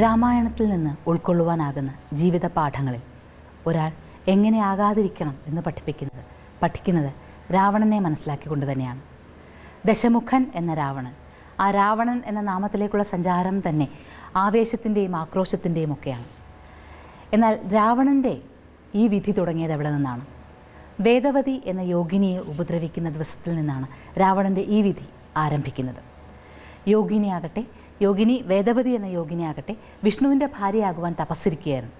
രാമായണത്തിൽ നിന്ന് ഉൾക്കൊള്ളുവാനാകുന്ന ജീവിത പാഠങ്ങളിൽ ഒരാൾ എങ്ങനെ ആകാതിരിക്കണം എന്ന് പഠിപ്പിക്കുന്നത് പഠിക്കുന്നത് രാവണനെ മനസ്സിലാക്കിക്കൊണ്ട് തന്നെയാണ്. ദശമുഖൻ എന്ന രാവണൻ ആ രാവണൻ എന്ന നാമത്തിലേക്കുള്ള സഞ്ചാരം തന്നെ ആവേശത്തിന്റെയും ആക്രോശത്തിന്റെയും ഒക്കെയാണ്. എന്നാൽ രാവണന്റെ ഈ വിധി തുടങ്ങിയത് എവിടെ നിന്നാണ്? വേദവതി എന്ന യോഗിനിയെ ഉപദ്രവിക്കുന്ന ദിവസത്തിൽ നിന്നാണ് രാവണന്റെ ഈ വിധി ആരംഭിക്കുന്നത്. യോഗിനിയാകട്ടെ യോഗിനി വേദവതി എന്ന യോഗിനിയാകട്ടെ വിഷ്ണുവിന്റെ ഭാര്യയാകുവാൻ തപസ്സിരിക്കുകയായിരുന്നു.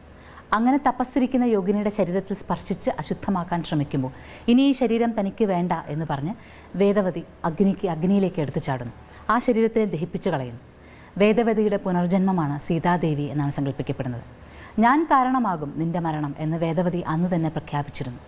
അങ്ങനെ തപസ്സിരിക്കുന്ന യോഗിനിയുടെ ശരീരത്തിൽ സ്പർശിച്ച് അശുദ്ധമാക്കാൻ ശ്രമിക്കുമ്പോൾ ഇനി ഈ ശരീരം തനിക്ക് വേണ്ട എന്ന് പറഞ്ഞ് വേദവതി അഗ്നിക്ക് അഗ്നിയിലേക്ക് എടുത്തു ചാടുന്നു. ആ ശരീരത്തിനെ ദഹിപ്പിച്ചു കളയുന്നു. വേദവതിയുടെ പുനർജന്മമാണ് സീതാദേവി എന്നാണ് സങ്കല്പിക്കപ്പെടുന്നത്. ഞാൻ കാരണമാകും നിന്റെ മരണം എന്ന് വേദവതി അന്ന് തന്നെ പ്രഖ്യാപിച്ചിരുന്നു.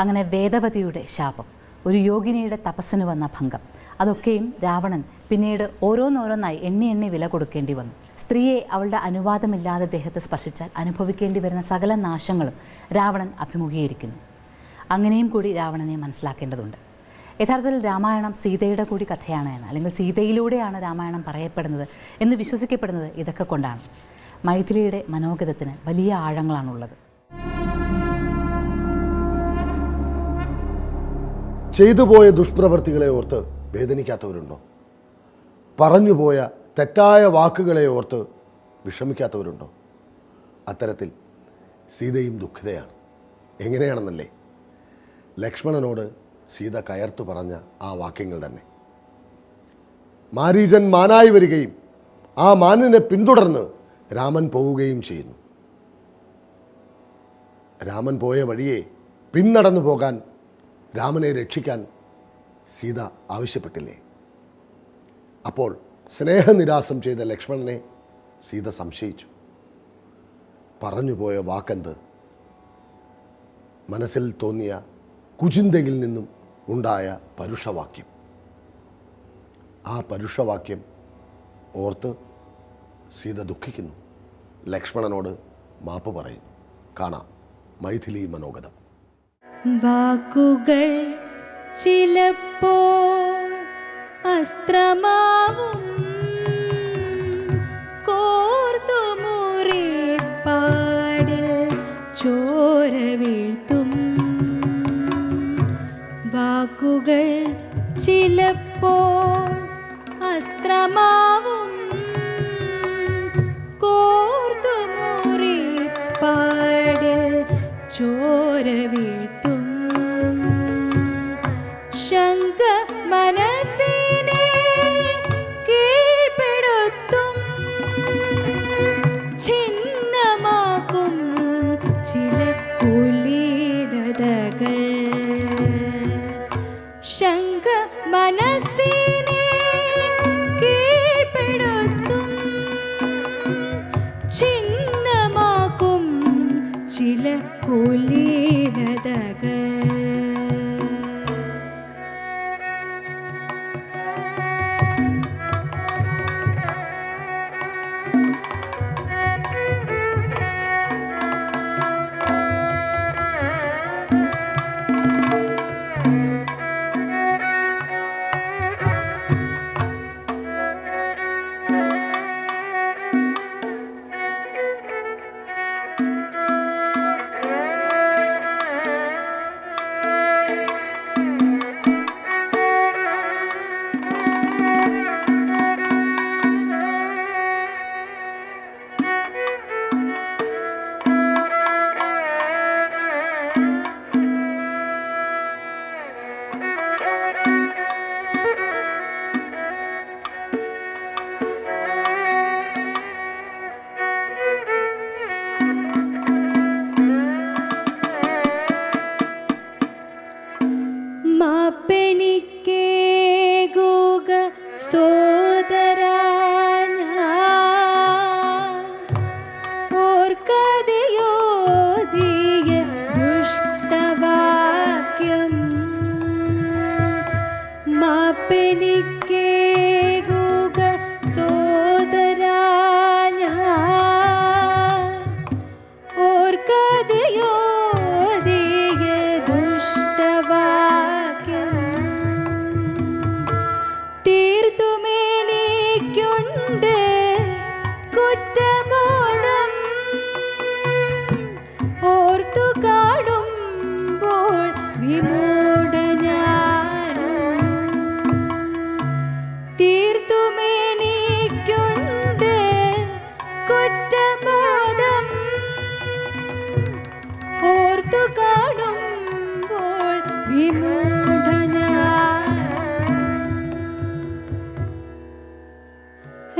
അങ്ങനെ വേദവതിയുടെ ശാപം ഒരു യോഗിനിയുടെ തപസ്സിന് വന്ന ഭംഗം. അതൊക്കെയും രാവണൻ പിന്നീട് ഓരോന്നോരോന്നായി എണ്ണി എണ്ണി വില കൊടുക്കേണ്ടി വന്നു. സ്ത്രീയെ അവളുടെ അനുവാദമില്ലാതെ ദേഹത്തെ സ്പർശിച്ചാൽ അനുഭവിക്കേണ്ടി വരുന്ന സകല നാശങ്ങളും രാവണൻ അഭിമുഖീകരിക്കുന്നു. അങ്ങനെയും കൂടി രാവണനെ മനസ്സിലാക്കേണ്ടതുണ്ട്. യഥാർത്ഥത്തിൽ രാമായണം സീതയുടെ കൂടി കഥയാണ് എന്ന് അല്ലെങ്കിൽ സീതയിലൂടെയാണ് രാമായണം പറയപ്പെടുന്നത് എന്ന് വിശ്വസിക്കപ്പെടുന്നത് ഇതൊക്കെ കൊണ്ടാണ്. മൈഥിലിയുടെ മനോഗതത്തിന് വലിയ ആഴങ്ങളാണുള്ളത്. ചെയ്തുപോയ ദുഷ്പ്രവൃത്തികളെ ഓർത്ത് വേദനിക്കാത്തവരുണ്ടോ? പറഞ്ഞുപോയ തെറ്റായ വാക്കുകളെ ഓർത്ത് വിഷമിക്കാത്തവരുണ്ടോ? അത്തരത്തിൽ സീതയും ദുഃഖിതയാണ്. എങ്ങനെയാണെന്നല്ലേ? ലക്ഷ്മണനോട് സീത കയർത്തു പറഞ്ഞ ആ വാക്യങ്ങൾ തന്നെ. മാരീചൻ മാനായി വരികയും ആ മാനിനെ പിന്തുടർന്ന് രാമൻ പോവുകയും ചെയ്യുന്നു. രാമൻ പോയ വഴിയെ പിന്നടന്നു പോകാൻ രാമനെ രക്ഷിക്കാൻ സീത ആവശ്യപ്പെട്ടില്ലേ? അപ്പോൾ സ്നേഹനിരാസം ചെയ്ത ലക്ഷ്മണനെ സീത സംശയിച്ചു. പറഞ്ഞുപോയ വാക്കെന്ത്? മനസ്സിൽ തോന്നിയ കുചിന്തയിൽ നിന്നും ഉണ്ടായ പരുഷവാക്യം. ആ പരുഷവാക്യം ഓർത്ത് സീത ദുഃഖിക്കുന്നു. ലക്ഷ്മണനോട് മാപ്പ് പറയുന്നു കാണാം. മൈഥിലി മനോഗതം. വാക്കുകൾ ചിലപ്പോൾ അസ്ത്രമാവും. കോർത്തുമുറിപ്പാടിൽ ചോര വീഴ്ത്തും. വാക്കുകൾ ചിലപ്പോൾ അസ്ത്രമാവും. വീഴ്ത്തും. ചില കുലീനതകൾ.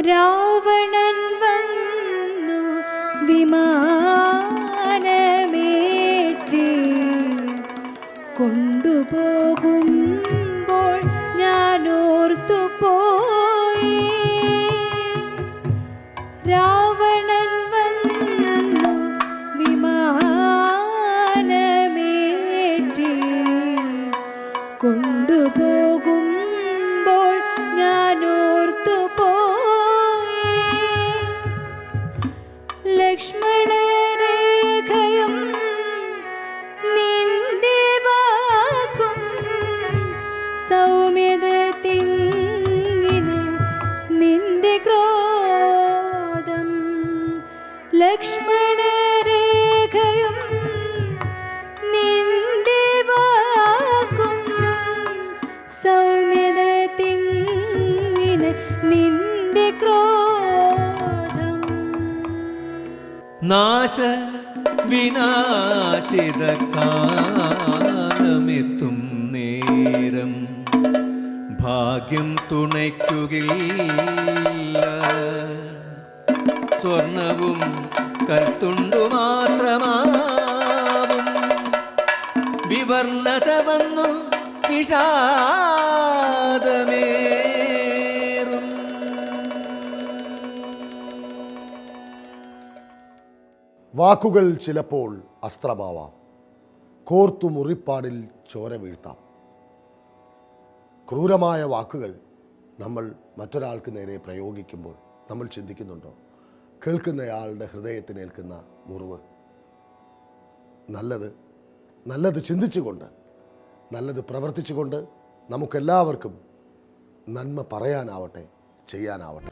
രാവണൻ വന്നു വിമാനമേറ്റി കൊണ്ടുപോകുമ്പോൾ ഞാനോർത്തു പോ നാശ വിനാശിത കാലമെത്തും നേരം. ഭാഗ്യം തുണയ്ക്കുകയില്ല സ്വർണവും കൽത്തുണ്ടു മാത്രമാവും. വിവർണത വന്നു വിഷാദമേറും വാക്കുകൾ ചിലപ്പോൾ അസ്ത്രമാവാം. കോർത്തു മുറിപ്പാടിൽ ചോര വീഴ്ത്താം. ക്രൂരമായ വാക്കുകൾ നമ്മൾ മറ്റൊരാൾക്ക് നേരെ പ്രയോഗിക്കുമ്പോൾ നമ്മൾ ചിന്തിക്കുന്നുണ്ടോ? കേൾക്കുന്നയാളുടെ ഹൃദയത്തിനേൽക്കുന്ന മുറിവ്. നല്ലത് നല്ലത് ചിന്തിച്ചുകൊണ്ട് നല്ലത് പ്രവർത്തിച്ചുകൊണ്ട് നമുക്കെല്ലാവർക്കും നന്മ പറയാനാവട്ടെ ചെയ്യാനാവട്ടെ.